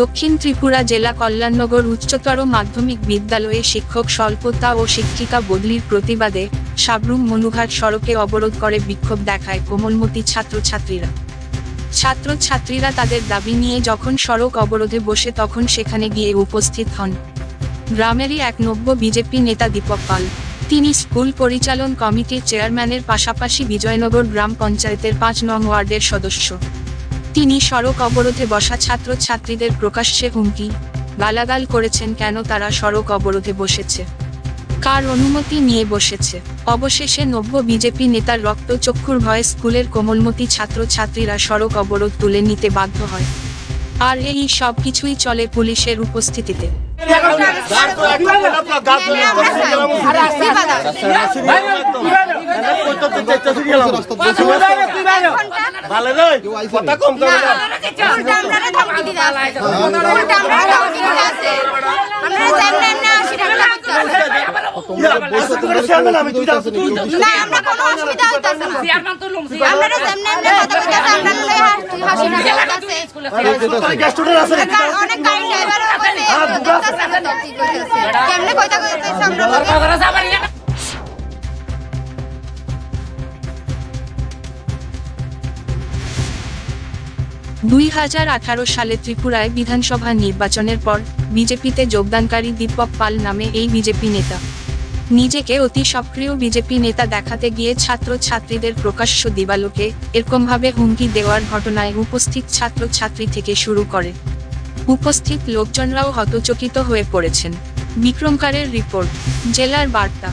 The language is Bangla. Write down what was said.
দক্ষিণ ত্রিপুরা জেলা কল্যাণনগর উচ্চতর মাধ্যমিক বিদ্যালয়ে শিক্ষক স্বল্পতা ও শিক্ষিকা বদলির প্রতিবাদে সাবরুম মনুঘাট সড়কে অবরোধ করে বিক্ষোভ দেখায় কোমলমতি ছাত্রছাত্রীরা। ছাত্রছাত্রীরা তাদের দাবি নিয়ে যখন সড়ক অবরোধে বসে তখন সেখানে গিয়ে উপস্থিত হন। গ্রামেরই এক নব্য বিজেপি নেতা দীপক পাল। তিনি স্কুল পরিচালন কমিটির চেয়ারম্যানের পাশাপাশি বিজয়নগর গ্রাম পঞ্চায়েতের পাঁচ নং ওয়ার্ডের সদস্য। তিনি সড়ক অবরোধে বসা ছাত্রছাত্রীদের প্রকাশ্যে হুমকি গালাগাল করেছেন কেন তারা সড়ক অবরোধে বসেছে কার অনুমতি নিয়ে বসেছে অবশেষে নব্য বিজেপি নেতার রক্তচক্ষুর ভয়ে স্কুলের কোমলমতি ছাত্রছাত্রীরা সড়ক অবরোধ তুলে নিতে বাধ্য হয় আর এই সব কিছুই চলে পুলিশের উপস্থিতিতে ভালো নয় কথা কম করে দাও। দুই হাজার আঠারো সালে ত্রিপুরায় বিধানসভা নির্বাচনের পর বিজেপিতে যোগদানকারী দীপক পাল নামে এই বিজেপি নেতা। নিজেকে অতি সক্রিয় বিজেপি নেতা দেখাতে গিয়ে ছাত্র ছাত্রীদের প্রকাশ্য দিবালোকে এরকমভাবে হুমকি দেওয়ার ঘটনায় উপস্থিত ছাত্র ছাত্রী থেকে শুরু করে উপস্থিত লোকজনরাও হতচকিত হয়ে পড়েছেন। বিক্রমকারের রিপোর্ট, জেলার বার্তা।